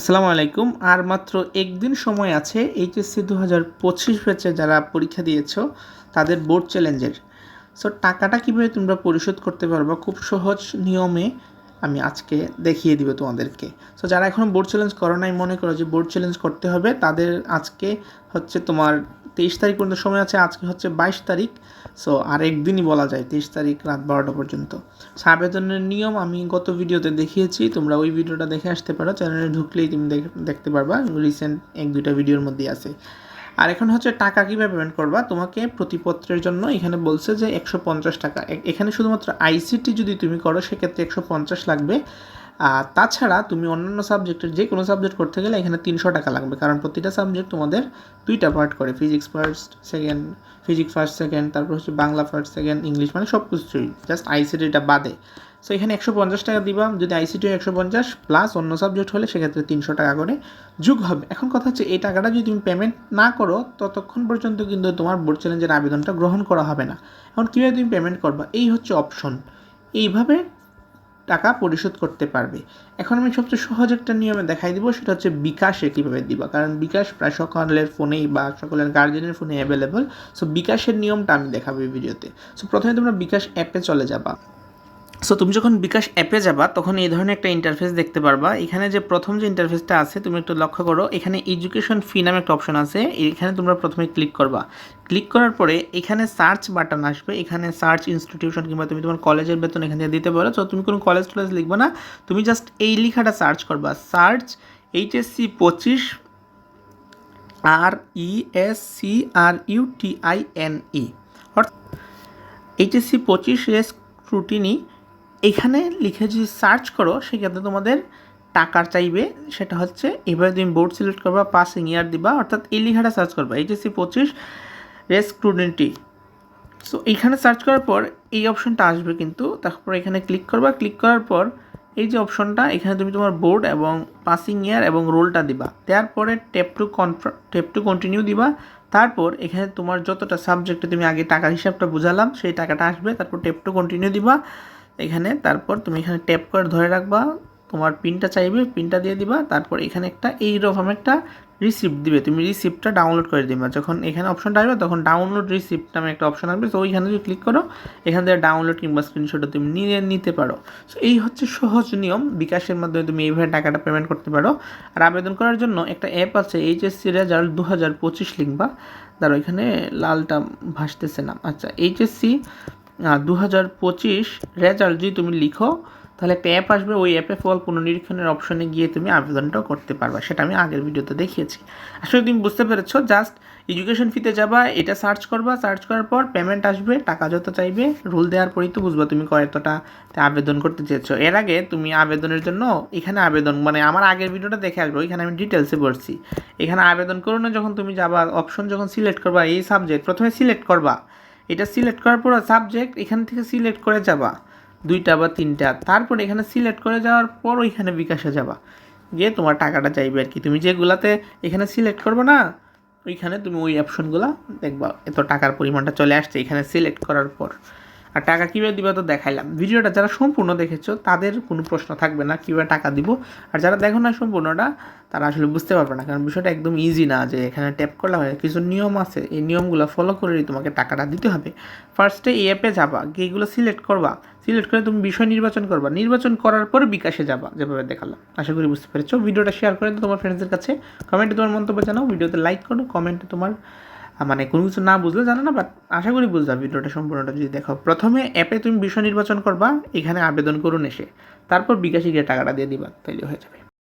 আসসালামু আলাইকুম। আর মাত্র একদিন সময় আছে, এইচএসসি দু হাজার পঁচিশ ব্যাচে যারা পরীক্ষা দিয়েছ, তাদের বোর্ড চ্যালেঞ্জের সো টাকাটা কীভাবে তোমরা পরিশোধ করতে পারবা? খুব সহজ নিয়মে আমি আজকে দেখিয়ে দিব তোমাদেরকে। সো যারা এখন বোর্ড চ্যালেঞ্জ করো নাই, মনে করো যে বোর্ড চ্যালেঞ্জ করতে হবে, তাদের আজকে হচ্ছে তোমার তেইশ তারিখ পর্যন্ত সময় আছে, আজকে হচ্ছে বাইশ তারিখ। সো আর একদিনই বলা যায়, তেইশ তারিখ রাত বারোটা পর্যন্ত। সো আবেদনের নিয়ম আমি গত ভিডিওতে দেখিয়েছি, তোমরা ওই ভিডিওটা দেখে আসতে পারো। চ্যানেলে ঢুকলেই তুমি দেখতে পারবা রিসেন্ট এক দুইটা ভিডিওর মধ্যেই আছে। আর এখন হচ্ছে টাকা কীভাবে পেমেন্ট করবা? তোমাকে প্রতিপত্রের জন্য এখানে বলছে যে একশো পঞ্চাশ টাকা। এখানে শুধুমাত্র আইসিটি যদি তুমি করো, সেক্ষেত্রে একশো পঞ্চাশ লাগবে। আর তাছাড়া তুমি অন্যান্য সাবজেক্টের যে কোনো সাবজেক্ট করতে গেলে এখানে তিনশো টাকা লাগবে। কারণ প্রতিটা সাবজেক্ট তোমাদের দুইটা পার্ট করে physics first second physics first second তারপর হচ্ছে বাংলা ফার্স্ট সেকেন্ড ইংলিশ মানে সব কিছুই জাস্ট আইসিটিটা বাদে। সো এখানে একশো পঞ্চাশ টাকা দিবা, যদি আইসিটি একশো পঞ্চাশ প্লাস অন্য সাবজেক্ট হলে সেক্ষেত্রে তিনশো টাকা করে যুগ হবে। এখন কথা হচ্ছে, এই টাকাটা যদি তুমি পেমেন্ট না করো, ততক্ষণ পর্যন্ত কিন্তু তোমার বোর্ড চ্যালেঞ্জের আবেদনটা গ্রহণ করা হবে না। এখন কীভাবে তুমি পেমেন্ট করবা? এই হচ্ছে অপশন এইভাবে টাকা পরিশোধ করতে পারবে। এখন আমি সবচেয়ে সহজ একটা নিয়মে দেখাই দিব, সেটা হচ্ছে বিকাশে কীভাবে দিবা। কারণ বিকাশ প্রায় সকলের ফোনেই বা সকলের গার্জেনের ফোনে অ্যাভেলেবল সো বিকাশের নিয়মটা আমি দেখাবো এই ভিডিওতে সো প্রথমে তোমরা বিকাশ অ্যাপে চলে যাবা। সো তুমি যখন বিকাশ অ্যাপে যাবা, তখন এই ধরনের একটা ইন্টারফেস দেখতে পারবা। এখানে যে প্রথম যে ইন্টারফেসটা আছে, তুমি একটু লক্ষ্য করো, এখানে এডুকেশন ফি নামে একটা অপশন আছে। এখানে তোমরা প্রথমে ক্লিক করবা। ক্লিক করার পরে এখানে সার্চ বাটন আসবে। এখানে সার্চ ইনস্টিটিউশন কিংবা তুমি তোমার কলেজের বেতন এখানে দিতে পারো। তো তুমি কোনো কলেজ টলেজ লিখবে না। তুমি জাস্ট এই লেখাটা সার্চ করবা। সার্চ এইচএসসি পঁচিশ R E S C R U T I N E অর্থাৎ এইচএসসি পঁচিশ রেস স্ক্রুটিনি এখানে লিখে যদি সার্চ করো, সেক্ষেত্রে তোমাদের টাকার চাইবে, সেটা হচ্ছে এবারে তুমি বোর্ড সিলেক্ট করবা পাসিং ইয়ার দিবা, অর্থাৎ এই লেখাটা সার্চ করবা, এইচএসসি পঁচিশ, রেস স্টুডেন্টটি সো এইখানে সার্চ করার পর এই অপশনটা আসবে কিন্তু, তারপর এখানে ক্লিক করবা ক্লিক করার পর এই যে অপশনটা এখানে তুমি তোমার বোর্ড এবং পাসিং ইয়ার এবং রোলটা দিবা। দেওয়ার পরে tap to confirm tap to continue দিবা। তারপর এখানে তোমার যতটা সাবজেক্টে তুমি আগে টাকার হিসাবটা বুঝালাম, সেই টাকাটা আসবে, তারপর টেপ টু কন্টিনিউ দিবা। এখানে, তারপর তুমি এখানে ট্যাপ করে ধরে রাখবা। তোমার পিনটা চাইবে পিনটা দিয়ে দিবা। তারপর এখানে একটা এইরকম একটা রিসিপ্ট দিবে। তুমি রিসিপ্টটা ডাউনলোড করে দিবা। যখন এখানে অপশনটা আসবে, তখন ডাউনলোড রিসিপ্ট নামে একটা অপশন আসবে। তো ওইখানে যদি ক্লিক করো, এখান থেকে ডাউনলোড কিংবা স্ক্রিনশটও তুমি নিয়ে, নিতে পারো। সো এই হচ্ছে সহজ নিয়ম। বিকাশের মাধ্যমে তুমি এইভাবে টাকাটা পেমেন্ট করতে পারো। আর আবেদন করার জন্য একটা অ্যাপ আছে এইচএসসি রেজাল্ট দু হাজার পঁচিশ লিখবা। তার এখানে লালটা ভাসতেছে না। আচ্ছা এইচএসসি দু হাজার পঁচিশ রেজাল্ট যদি তুমি লিখো, তাহলে একটা অ্যাপ আসবে। ওই অ্যাপে ফল পুনর্নিরীক্ষণের অপশনে গিয়ে তুমি আবেদনটাও করতে পারবা। সেটা আমি আগের ভিডিওতে দেখিয়েছি। আসলে তুমি বুঝতে পেরেছ জাস্ট এডুকেশন ফিতে যাবা, এটা সার্চ করবা সার্চ করার পর পেমেন্ট আসবে, টাকা যত চাইবে রুল দেওয়ার পরেই তো বুঝবা তুমি কয়তটা আবেদন করতে চেয়েছো। এর আগে তুমি আবেদনের জন্য এখানে আবেদন মানে আমার আগের ভিডিওটা দেখে আসব এখানে আমি ডিটেলসে বলছি এখানে আবেদন করো না, যখন তুমি যাবা অপশন যখন সিলেক্ট করবা, এই সাবজেক্ট প্রথমে সিলেক্ট করবা। এটা সিলেক্ট করার পর সাবজেক্ট এখান থেকে সিলেক্ট করে যাবা। দুইটা বা তিনটা। তারপর এখানে সিলেক্ট করে যাওয়ার পর ওইখানে বিকাশে যাবা। গিয়ে তোমার টাকাটা চাইবে আর কি তুমি যেগুলাতে এখানে সিলেক্ট করব না, ওইখানে তুমি ওই অপশনগুলো দেখবা। এত টাকার পরিমাণটা চলে আসছে এখানে সিলেক্ট করার পর। আর টাকা কীভাবে দিবে তো দেখাইলাম। ভিডিওটা যারা সম্পূর্ণ দেখেছ, তাদের কোনো প্রশ্ন থাকবে না কীভাবে টাকা দিব। আর যারা দেখো না সম্পূর্ণটা, তারা আসলে বুঝতে পারবে না। কারণ বিষয়টা একদম ইজি না যে এখানে ট্যাপ করলে হয়। কিছু নিয়ম আছে। এই নিয়মগুলো ফলো করেই তোমাকে টাকাটা দিতে হবে। ফার্স্টে এই অ্যাপে যাবা, গিয়ে সিলেক্ট করবা। সিলেক্ট করে তুমি বিষয় নির্বাচন করবা। নির্বাচন করার পর বিকাশে যাবা, যেভাবে দেখালাম। আশা করি বুঝতে পেরেছ। ভিডিওটা শেয়ার করে তোমার ফ্রেন্ডসদের কাছে। কমেন্টে তোমার মন্তব্য জানাও। ভিডিওতে লাইক করো কমেন্টে তোমার মানে কোনো কিছু না বুঝলে জানো না বাট আশা করি বুঝবা ভিডিওটা সম্পূর্ণটা যদি দেখো। প্রথমে অ্যাপে তুমি বিষয় নির্বাচন করবা, এখানে আবেদন করুন এসে। তারপর বিকাশে গিয়ে টাকাটা দিয়ে দিবা, তাইলে হয়ে যাবে।